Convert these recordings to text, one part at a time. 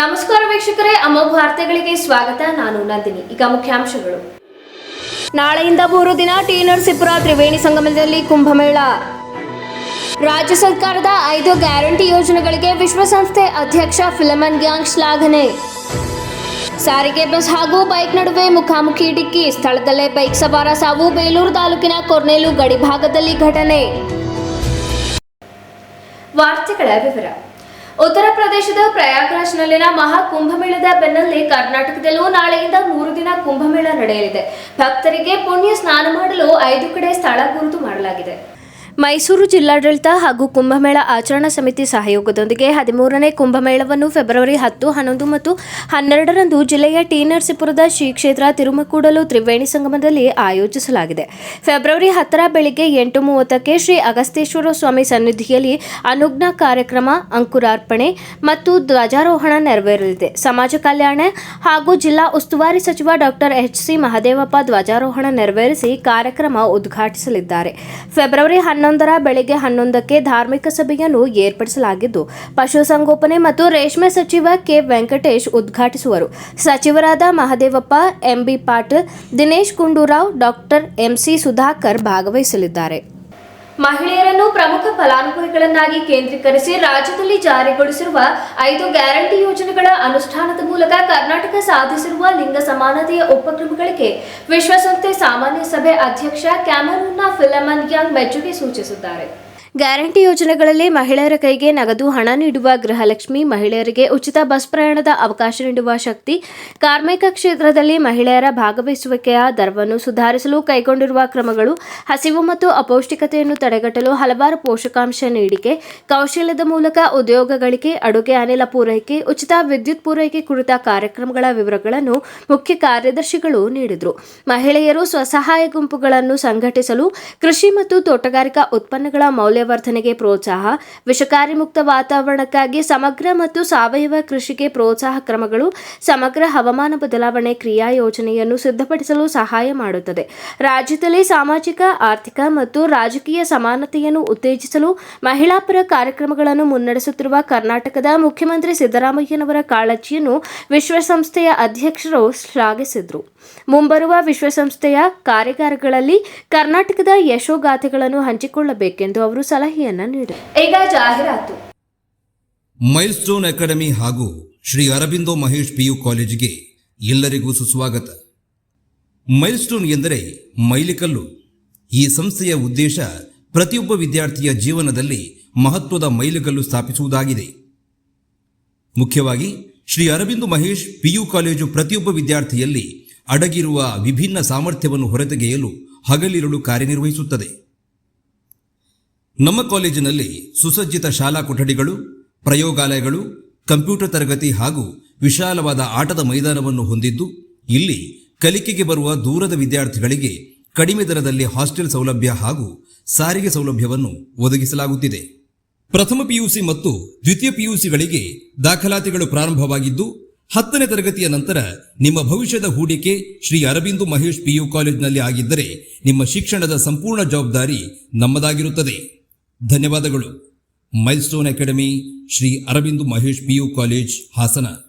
ನಮಸ್ಕಾರ ವೀಕ್ಷಕರೇ, ಅಮೋಘ ವಾರ್ತೆಗಳಿಗೆ ಸ್ವಾಗತ. ನಾನು ನಂದಿನಿ. ಈಗ ಮುಖ್ಯಾಂಶಗಳು. ನಾಳೆಯಿಂದ ಮೂರು ದಿನ ಟಿ ನರಸೀಪುರ ತ್ರಿವೇಣಿ ಸಂಗಮದಲ್ಲಿ ಕುಂಭಮೇಳ. ರಾಜ್ಯ ಸರ್ಕಾರದ ಐದು ಗ್ಯಾರಂಟಿ ಯೋಜನೆಗಳಿಗೆ ವಿಶ್ವಸಂಸ್ಥೆ ಅಧ್ಯಕ್ಷ ಫಿಲಮನ್ ಗ್ಯಾಂಗ್ ಶ್ಲಾಘನೆ. ಸಾರಿಗೆ ಬಸ್ ಹಾಗೂ ಬೈಕ್ ನಡುವೆ ಮುಖಾಮುಖಿ ಡಿಕ್ಕಿ. ಸ್ಥಳದಲ್ಲೇ ಬೈಕ್ ಸವಾರ ಸಾವು ಬೇಲೂರು ತಾಲೂಕಿನ ಕೊರ್ನೇಲು ಗಡಿಭಾಗದಲ್ಲಿ ಘಟನೆ. ವಾರ್ತೆಗಳ ವಿವರ. ಉತ್ತರ ಪ್ರದೇಶದ ಪ್ರಯಾಗ್ರಾಜ್ನಲ್ಲಿನ ಮಹಾ ಕುಂಭಮೇಳದ ಬೆನ್ನಲ್ಲೇ ಕರ್ನಾಟಕದಲ್ಲೂ ನಾಳೆಯಿಂದ ಮೂರು ದಿನ ಕುಂಭಮೇಳ ನಡೆಯಲಿದೆ. ಭಕ್ತರಿಗೆ ಪುಣ್ಯ ಸ್ನಾನ ಮಾಡಲು ಐದು ಕಡೆ ಸ್ಥಳ ಗುರುತು ಮಾಡಲಾಗಿದೆ. ಮೈಸೂರು ಜಿಲ್ಲಾಡಳಿತ ಹಾಗೂ ಕುಂಭಮೇಳ ಆಚರಣಾ ಸಮಿತಿ ಸಹಯೋಗದೊಂದಿಗೆ ಹದಿಮೂರನೇ ಕುಂಭಮೇಳವನ್ನು ಫೆಬ್ರವರಿ ಹತ್ತು, ಹನ್ನೊಂದು ಮತ್ತು ಹನ್ನೆರಡರಂದು ಜಿಲ್ಲೆಯ ಟಿ ನರಸೀಪುರದ ಶ್ರೀ ಕ್ಷೇತ್ರ ತಿರುಮಕೂಡಲು ತ್ರಿವೇಣಿ ಸಂಗಮದಲ್ಲಿ ಆಯೋಜಿಸಲಾಗಿದೆ. ಫೆಬ್ರವರಿ ಹತ್ತರ ಬೆಳಿಗ್ಗೆ ಎಂಟು ಮೂವತ್ತಕ್ಕೆ ಶ್ರೀ ಅಗಸ್ತೇಶ್ವರ ಸ್ವಾಮಿ ಸನ್ನಿಧಿಯಲ್ಲಿ ಅನುಜ್ಞಾ ಕಾರ್ಯಕ್ರಮ, ಅಂಕುರಾರ್ಪಣೆ ಮತ್ತು ಧ್ವಜಾರೋಹಣ ನೆರವೇರಲಿದೆ. ಸಮಾಜ ಕಲ್ಯಾಣ ಹಾಗೂ ಜಿಲ್ಲಾ ಉಸ್ತುವಾರಿ ಸಚಿವ ಡಾಕ್ಟರ್ ಎಚ್ ಸಿ ಮಹದೇವಪ್ಪ ಧ್ವಜಾರೋಹಣ ನೆರವೇರಿಸಿ ಕಾರ್ಯಕ್ರಮ ಉದ್ಘಾಟಿಸಲಿದ್ದಾರೆ. ಫೆಬ್ರವರಿ ಹನ್ನೊಂದರ ಬೆಳಗ್ಗೆ ಹನ್ನೊಂದಕ್ಕೆ ಧಾರ್ಮಿಕ ಸಭೆಯನ್ನು ಏರ್ಪಡಿಸಲಾಗಿದ್ದು, ಪಶುಸಂಗೋಪನೆ ಮತ್ತು ರೇಷ್ಮೆ ಸಚಿವ ಕೆ. ವೆಂಕಟೇಶ್ ಉದ್ಘಾಟಿಸುವರು. ಸಚಿವರಾದ Mahadevappa, MB Patil, Dinesh Gundurao, doctor MC Sudhakar ಭಾಗವಹಿಸಲಿದ್ದಾರೆ. ಮಹಿಳೆಯರನ್ನು ಪ್ರಮುಖ ಫಲಾನುಭವಿಗಳನ್ನಾಗಿ ಕೇಂದ್ರೀಕರಿಸಿ ರಾಜ್ಯದಲ್ಲಿ ಜಾರಿಗೊಳಿಸಿರುವ ಐದು ಗ್ಯಾರಂಟಿ ಯೋಜನೆಗಳ ಅನುಷ್ಠಾನದ ಮೂಲಕ ಕರ್ನಾಟಕ ಸಾಧಿಸಿರುವ ಲಿಂಗ ಸಮಾನತೆಯ ಉಪಕ್ರಮಗಳಿಗೆ ವಿಶ್ವಸಂಸ್ಥೆ ಸಾಮಾನ್ಯ ಸಭೆ ಅಧ್ಯಕ್ಷ ಕ್ಯಾಮರೂನ್ನ ಫಿಲಮನ್ ಯಾಂಗ್ ಮೆಚ್ಚುಗೆ ಸೂಚಿಸಿದ್ದಾರೆ. ಗ್ಯಾರಂಟಿ ಯೋಜನೆಗಳಲ್ಲಿ ಮಹಿಳೆಯರ ಕೈಗೆ ನಗದು ಹಣ ನೀಡುವ ಗೃಹಲಕ್ಷ್ಮಿ, ಮಹಿಳೆಯರಿಗೆ ಉಚಿತ ಬಸ್ ಪ್ರಯಾಣದ ಅವಕಾಶ ನೀಡುವ ಶಕ್ತಿ, ಕಾರ್ಮಿಕ ಕ್ಷೇತ್ರದಲ್ಲಿ ಮಹಿಳೆಯರ ಭಾಗವಹಿಸುವಿಕೆಯ ದರವನ್ನು ಸುಧಾರಿಸಲು ಕೈಗೊಂಡಿರುವ ಕ್ರಮಗಳು, ಹಸಿವು ಮತ್ತು ಅಪೌಷ್ಟಿಕತೆಯನ್ನು ತಡೆಗಟ್ಟಲು ಹಲವಾರು ಪೋಷಕಾಂಶ ನೀಡಿಕೆ, ಕೌಶಲ್ಯದ ಮೂಲಕ ಉದ್ಯೋಗ ಗಳಿಕೆ ಅಡುಗೆ, ಅನಿಲ ಪೂರೈಕೆ, ಉಚಿತ ವಿದ್ಯುತ್ ಪೂರೈಕೆ ಕುರಿತ ಕಾರ್ಯಕ್ರಮಗಳ ವಿವರಗಳನ್ನು ಮುಖ್ಯ ಕಾರ್ಯದರ್ಶಿಗಳು ನೀಡಿದರು. ಮಹಿಳೆಯರು ಸ್ವಸಹಾಯ ಗುಂಪುಗಳನ್ನು ಸಂಘಟಿಸಲು ಕೃಷಿ ಮತ್ತು ತೋಟಗಾರಿಕಾ ಉತ್ಪನ್ನಗಳ ಮೌಲ್ಯವರ್ಧನೆಗೆ ಪ್ರೋತ್ಸಾಹ ವಿಷಕಾರಿ ಮುಕ್ತ ವಾತಾವರಣಕ್ಕಾಗಿ ಸಮಗ್ರ ಮತ್ತು ಸಾವಯವ ಕೃಷಿಗೆ ಪ್ರೋತ್ಸಾಹ ಕ್ರಮಗಳು, ಸಮಗ್ರ ಹವಾಮಾನ ಬದಲಾವಣೆ ಕ್ರಿಯಾ ಯೋಜನೆಯನ್ನು ಸಿದ್ಧಪಡಿಸಲು ಸಹಾಯ ಮಾಡುತ್ತದೆ. ರಾಜ್ಯದಲ್ಲಿ ಸಾಮಾಜಿಕ, ಆರ್ಥಿಕ ಮತ್ತು ರಾಜಕೀಯ ಸಮಾನತೆಯನ್ನು ಉತ್ತೇಜಿಸಲು ಮಹಿಳಾಪರ ಕಾರ್ಯಕ್ರಮಗಳನ್ನು ಮುನ್ನಡೆಸುತ್ತಿರುವ ಕರ್ನಾಟಕದ ಮುಖ್ಯಮಂತ್ರಿ ಸಿದ್ದರಾಮಯ್ಯನವರ ಕಾಳಜಿಯನ್ನು ವಿಶ್ವಸಂಸ್ಥೆಯ ಅಧ್ಯಕ್ಷರು ಶ್ಲಾಘಿಸಿದರು. ಮುಂಬರುವ ವಿಶ್ವಸಂಸ್ಥೆಯ ಕಾರ್ಯಾಗಾರಗಳಲ್ಲಿ ಕರ್ನಾಟಕದ ಯಶೋಗಾಥೆಗಳನ್ನು ಹಂಚಿಕೊಳ್ಳಬೇಕೆಂದು ಅವರು ಸಲಹೆಯನ್ನ ನೀಡಿದರು. ಈಗ ಜಾಹೀರಾತು. ಮೈಲ್ಸ್ಟೋನ್ ಅಕಾಡೆಮಿ ಹಾಗೂ ಶ್ರೀ ಅರಬಿಂದೋ ಮಹೇಶ್ ಪಿಯು ಕಾಲೇಜಿಗೆ ಎಲ್ಲರಿಗೂ ಸುಸ್ವಾಗತ. ಮೈಲ್ಸ್ಟೋನ್ ಎಂದರೆ ಮೈಲಿಕಲ್ಲು. ಈ ಸಂಸ್ಥೆಯ ಉದ್ದೇಶ ಪ್ರತಿಯೊಬ್ಬ ವಿದ್ಯಾರ್ಥಿಯ ಜೀವನದಲ್ಲಿ ಮಹತ್ವದ ಮೈಲಿಗಲ್ಲು ಸ್ಥಾಪಿಸುವುದಾಗಿದೆ. ಮುಖ್ಯವಾಗಿ ಶ್ರೀ ಅರವಿಂದ ಮಹೇಶ್ ಪಿಯು ಕಾಲೇಜು ಪ್ರತಿಯೊಬ್ಬ ವಿದ್ಯಾರ್ಥಿಯಲ್ಲಿ ಅಡಗಿರುವ ವಿಭಿನ್ನ ಸಾಮರ್ಥ್ಯವನ್ನು ಹೊರತೆಗೆಯಲು ಹಗಲಿರುಳು ಕಾರ್ಯನಿರ್ವಹಿಸುತ್ತದೆ. ನಮ್ಮ ಕಾಲೇಜಿನಲ್ಲಿ ಸುಸಜ್ಜಿತ ಶಾಲಾ ಕೊಠಡಿಗಳು, ಪ್ರಯೋಗಾಲಯಗಳು, ಕಂಪ್ಯೂಟರ್ ತರಗತಿ ಹಾಗೂ ವಿಶಾಲವಾದ ಆಟದ ಮೈದಾನವನ್ನು ಹೊಂದಿದ್ದು, ಇಲ್ಲಿ ಕಲಿಕೆಗೆ ಬರುವ ದೂರದ ವಿದ್ಯಾರ್ಥಿಗಳಿಗೆ ಕಡಿಮೆ ದರದಲ್ಲಿ ಹಾಸ್ಟೆಲ್ ಸೌಲಭ್ಯ ಹಾಗೂ ಸಾರಿಗೆ ಸೌಲಭ್ಯವನ್ನು ಒದಗಿಸಲಾಗುತ್ತಿದೆ. ಪ್ರಥಮ ಪಿಯುಸಿ ಮತ್ತು ದ್ವಿತೀಯ ಪಿಯುಸಿಗಳಿಗೆ ದಾಖಲಾತಿಗಳು ಪ್ರಾರಂಭವಾಗಿದ್ದು ಹತ್ತನೇ ತರಗತಿಯ ನಂತರ ನಿಮ್ಮ ಭವಿಷ್ಯದ ಹೂಡಿಕೆ ಶ್ರೀ ಅರಬಿಂದು ಮಹೇಶ್ ಪಿಯು ಕಾಲೇಜಿನಲ್ಲಿ ಆಗಿದ್ದರೆ ನಿಮ್ಮ ಶಿಕ್ಷಣದ ಸಂಪೂರ್ಣ ಜವಾಬ್ದಾರಿ ನಮ್ಮದಾಗಿರುತ್ತದೆ. ಧನ್ಯವಾದಗಳು. Milestone academy Shri Aravindu Mahesh PU college Hassan.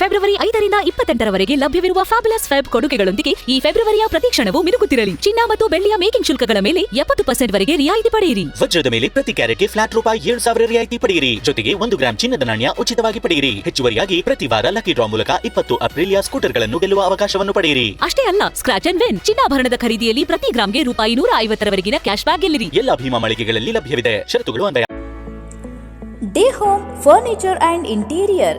February ಐದರಿಂದ ಇಪ್ಪತ್ತೆಂಟರವರೆಗೆ ಲಭ್ಯವಿರುವ ಫ್ಯಾಬುಲಸ್ ಫೆಬ್ ಕೊಡುಗೆಗಳೊಂದಿಗೆ ಈ ಫೆಬ್ರವರಿಯ ಪ್ರತಿಕ್ಷಣವು ಮಿನುಗುತ್ತಿರಲಿ. ಚಿನ್ನ ಮತ್ತು ಬೆಳ್ಳಿಯ ಮೇಕಿಂಗ್ ಶುಲ್ಕಗಳ ಮೇಲೆ ಎಪ್ಪತ್ತು ಪರ್ಸೆಂಟ್ ವರೆಗೆ ರಿಯಾಯಿತಿ ಪಡೆಯಿರಿ. ವಜ್ರದ ಮೇಲೆ ಪ್ರತಿ ಕ್ಯಾರೆಟ್ಗೆ ಫ್ಲಾಟ್ ರೂಪಾಯಿ ಏಳು ಸಾವಿರ ರಿಯಾಯಿತಿ ಪಡೆಯಿರಿ. ಜೊತೆಗೆ ಒಂದು ಗ್ರಾಂ ಚಿನ್ನದ ನಾಣ್ಯ ಉಚಿತವಾಗಿ ಪಡೆಯಿರಿ. ಹೆಚ್ಚುವರಿಯಾಗಿ ಪ್ರತಿ ವಾರ ಲಕ್ಕಿ ಡ್ರಾ ಮೂಲಕ ಇಪ್ಪತ್ತು ಅಪ್ರಿಲಿಯಾ ಸ್ಕೂಟರ್ಗಳನ್ನು ಗೆಲ್ಲುವ ಅವಕಾಶವನ್ನು ಪಡೆಯಿರಿ. ಅಷ್ಟೇ ಅಲ್ಲ ಸ್ಕ್ರಾಚ್ ಅಂಡ್ ವಿನ್ ಚಿನ್ನಾಭರಣದ ಖರೀದಿಯಲ್ಲಿ ಪ್ರತಿ ಗ್ರಾಮ್ಗೆ ರೂಪಾಯಿ ನೂರ ಐವತ್ತರವರೆಗಿನ ಕ್ಯಾಶ್ ಬ್ಯಾಕ್ ಗೆಲ್ಲಿರಿ. ಎಲ್ಲ ಭೀಮಾ ಮಳಿಗೆಗಳಲ್ಲಿ ಲಭ್ಯವಿದೆ. ಶರತ್ತುಗಳು ಅನ್ವಯ the home furniture and interior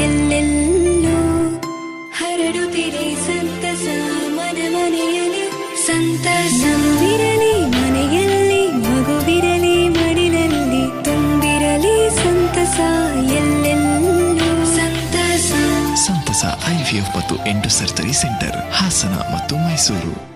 ಎಲ್ಲೆಲ್ಲೂ ಹರಡುತ್ತಿರಿ ಸಂತಸ, ಮನ ಮನೆಯಲ್ಲಿ ಸಂತಸವಿರಲಿ ಮನೆಯಲ್ಲಿ, ಮಗುವಿರಲಿ, ಮಡಿಲಲ್ಲಿ ತುಂಬಿರಲಿ ಸಂತಸ, ಎಲ್ಲೆಲ್ಲೂ ಸಂತಸ. ಸಂತಸ ಐವಿಎಫ್ ಮತ್ತು ಎಂಟು ಸರ್ಜರಿ ಸೆಂಟರ್, ಹಾಸನ ಮತ್ತು ಮೈಸೂರು.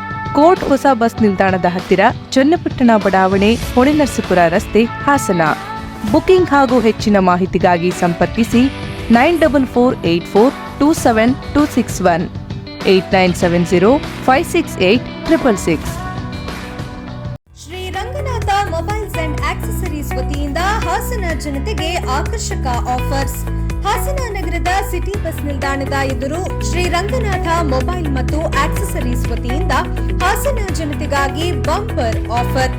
ಕೋರ್ಟ್ ಹೊಸ ಬಸ್ ನಿಲ್ದಾಣದ ಹತ್ತಿರ ಚನ್ನಪಟ್ಟಣ ಬಡಾವಣೆ, ಹೊಳೆನರಸೀಪುರ ರಸ್ತೆ ಹಾಸನ. ಬುಕಿಂಗ್ ಹಾಗೂ ಹೆಚ್ಚಿನ ಮಾಹಿತಿಗಾಗಿ ಸಂಪರ್ಕಿಸಿ nine double four eight four two seven two six one, eight nine seven zero five six eight triple six. Shri Ranganatha mobiles and accessories ವತಿಯಿಂದ ಹಾಸನ ಜನತೆಗೆ ಆಕರ್ಷಕ ಆಫರ್ಸ್. ಹಾಸನ ನಗರದ ಸಿಟಿ ಬಸ್ ನಿಲ್ದಾಣದ ಎದುರು ಶ್ರೀ ರಂಗನಾಥ ಮೊಬೈಲ್ ಮತ್ತು ಆಕ್ಸೆಸರೀಸ್ ವತಿಯಿಂದ ಹಾಸನ ಜನತೆಗಾಗಿ ಬಂಪರ್ ಆಫರ್.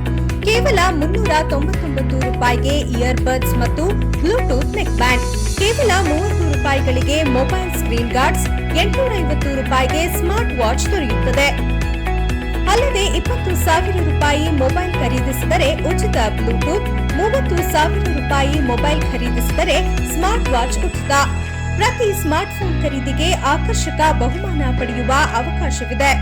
ಕೇವಲ ಮುನ್ನೂರ ತೊಂಬತ್ತೊಂಬತ್ತು ರೂಪಾಯಿಗೆ ಇಯರ್ಬಡ್ಸ್ ಮತ್ತು ಬ್ಲೂಟೂತ್ ನೆಕ್ ಬ್ಯಾಂಡ್. ಕೇವಲ ಮೂವತ್ತು ರೂಪಾಯಿಗಳಿಗೆ ಮೊಬೈಲ್ ಸ್ಕ್ರೀನ್ ಗಾರ್ಡ್ಸ್ ಎಂಟುನೂರ ಐವತ್ತು ರೂಪಾಯಿಗೆ ಸ್ಮಾರ್ಟ್ ವಾಚ್ ದೊರೆಯುತ್ತದೆ. ಅಲ್ಲದೆ ಇಪ್ಪತ್ತು ಸಾವಿರ ರೂಪಾಯಿ ಮೊಬೈಲ್ ಖರೀದಿಸಿದರೆ ಉಚಿತ ಬ್ಲೂಟೂತ್, ಮೂವತ್ತು ಸಾವಿರ ರೂಪಾಯಿ ಮೊಬೈಲ್ ಖರೀದಿಸಿದರೆ ಸ್ಮಾರ್ಟ್ ವಾಚ್ ಉಚಿತ. ಪ್ರತಿ ಸ್ಮಾರ್ಟ್ಫೋನ್ ಖರೀದಿಗೆ ಆಕರ್ಷಕ ಬಹುಮಾನ ಪಡೆಯುವ ಅವಕಾಶವಿದೆ.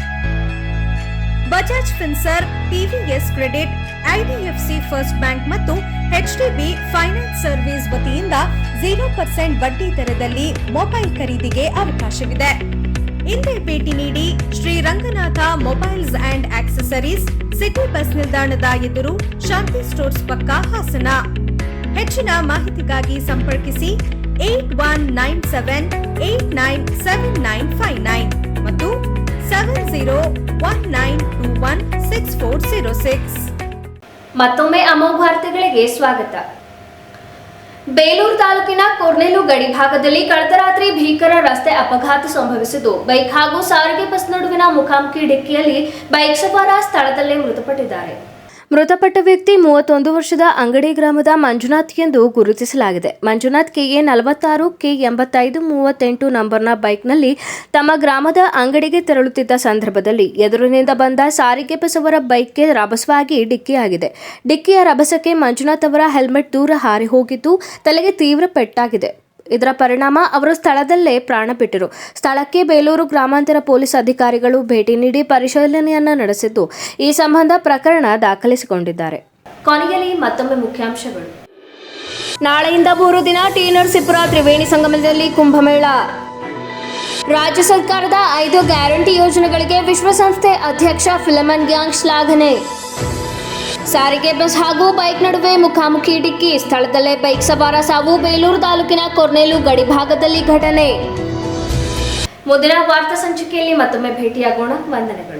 Bajaj Finserv TVS credit, IDFC first bank ಮತ್ತು ಎಚ್ಡಿಬಿ ಫೈನಾನ್ಸ್ ಸರ್ವಿಸ್ ವತಿಯಿಂದ ಜೀರೋ ಪರ್ಸೆಂಟ್ ಬಡ್ಡಿ ದರದಲ್ಲಿ ಮೊಬೈಲ್ ಖರೀದಿಗೆ ಅವಕಾಶವಿದೆ. ಹಿಂದೆ ಭೇಟಿ ನೀಡಿ Shri Ranganatha mobiles and accessories, city bus ನಿಲ್ದಾಣದ ಎದುರು ಶಾಂತಿ ಸ್ಟೋರ್ಸ್ ಪಕ್ಕ ಹಾಸನ. ಹೆಚ್ಚಿನ ಮಾಹಿತಿಗಾಗಿ ಸಂಪರ್ಕಿಸಿ eight one nine seven eight nine seven nine five nine ಮತ್ತು seven zero one nine two one six four zero six. ಮತ್ತೊಮ್ಮೆ ಅಮೋಘ ವಾರ್ತೆಗಳಿಗೆ ಸ್ವಾಗತ. ಬೇಲೂರು ತಾಲೂಕಿನ ಕೊರ್ನೆಲು ಗಡಿ ಭಾಗದಲ್ಲಿ ಕಳೆದ ರಾತ್ರಿ ಭೀಕರ ರಸ್ತೆ ಅಪಘಾತ ಸಂಭವಿಸಿದ್ದು. ಬೈಕ್ ಹಾಗೂ ಸಾರಿಗೆ ಬಸ್ ನಡುವಿನ ಮುಖಾಮುಖಿ ಡಿಕ್ಕಿಯಲ್ಲಿ ಬೈಕ್ ಸವಾರ ಸ್ಥಳದಲ್ಲೇ ಮೃತಪಟ್ಟಿದ್ದಾರೆ. ಮೃತಪಟ್ಟ ವ್ಯಕ್ತಿ ಮೂವತ್ತೊಂದು ವರ್ಷದ ಅಂಗಡಿ ಗ್ರಾಮದ ಮಂಜುನಾಥ್ ಎಂದು ಗುರುತಿಸಲಾಗಿದೆ. ಮಂಜುನಾಥ್ ಕೆಎ ನಲವತ್ತಾರು, ಕೆ ಎಂಬತ್ತೈದು, ಮೂವತ್ತೆಂಟು ನಂಬರ್ನ ಬೈಕ್ನಲ್ಲಿ ತಮ್ಮ ಗ್ರಾಮದ ಅಂಗಡಿಗೆ ತೆರಳುತ್ತಿದ್ದ ಸಂದರ್ಭದಲ್ಲಿ ಎದುರಿನಿಂದ ಬಂದ ಸಾರಿಗೆ ಬಸವರ ಬೈಕ್ಗೆ ರಭಸವಾಗಿ ಡಿಕ್ಕಿಯಾಗಿದೆ. ಡಿಕ್ಕಿಯ ರಭಸಕ್ಕೆ ಮಂಜುನಾಥ್ ಅವರ ಹೆಲ್ಮೆಟ್ ದೂರ ಹಾರಿ ಹೋಗಿದ್ದು, ತಲೆಗೆ ತೀವ್ರ ಪೆಟ್ಟಾಗಿದೆ. ಇದರ ಪರಿಣಾಮ ಅವರು ಸ್ಥಳದಲ್ಲೇ ಪ್ರಾಣ ಬಿಟ್ಟರು ಸ್ಥಳಕ್ಕೆ ಬೇಲೂರು ಗ್ರಾಮಾಂತರ ಪೊಲೀಸ್ ಅಧಿಕಾರಿಗಳು ಭೇಟಿ ನೀಡಿ ಪರಿಶೀಲನೆಯನ್ನ ನಡೆಸಿದ್ದು, ಈ ಸಂಬಂಧ ಪ್ರಕರಣ ದಾಖಲಿಸಿಕೊಂಡಿದ್ದಾರೆ. ಕೊನೆಯಲ್ಲಿ ಮತ್ತೊಮ್ಮೆ ಮುಖ್ಯಾಂಶಗಳು. ನಾಳೆಯಿಂದ ಮೂರು ದಿನ ಟಿ ನರಸೀಪುರ ತ್ರಿವೇಣಿ ಸಂಗಮದಲ್ಲಿ ಕುಂಭಮೇಳ. ರಾಜ್ಯ ಸರ್ಕಾರದ ಐದು ಗ್ಯಾರಂಟಿ ಯೋಜನೆಗಳಿಗೆ ವಿಶ್ವಸಂಸ್ಥೆ ಅಧ್ಯಕ್ಷ ಫಿಲಮನ್ ಗ್ಯಾಂಗ್ ಶ್ಲಾಘನೆ. ಸಾರಿಗೆ ಬಸ್ ಹಾಗೂ ಬೈಕ್ ನಡುವೆ ಮುಖಾಮುಖಿ ಡಿಕ್ಕಿ ಸ್ಥಳದಲ್ಲೇ ಬೈಕ್ ಸವಾರ ಸಾವು ಬೇಲೂರು ತಾಲೂಕಿನ ಕೊರ್ನೇಲು ಗಡಿ ಭಾಗದಲ್ಲಿ ಘಟನೆ. ಮುಂದಿನ ವಾರ್ತಾ ಸಂಚಿಕೆಯಲ್ಲಿ ಮತ್ತೊಮ್ಮೆ ಭೇಟಿಯಾಗೋಣ. ವಂದನೆಗಳು.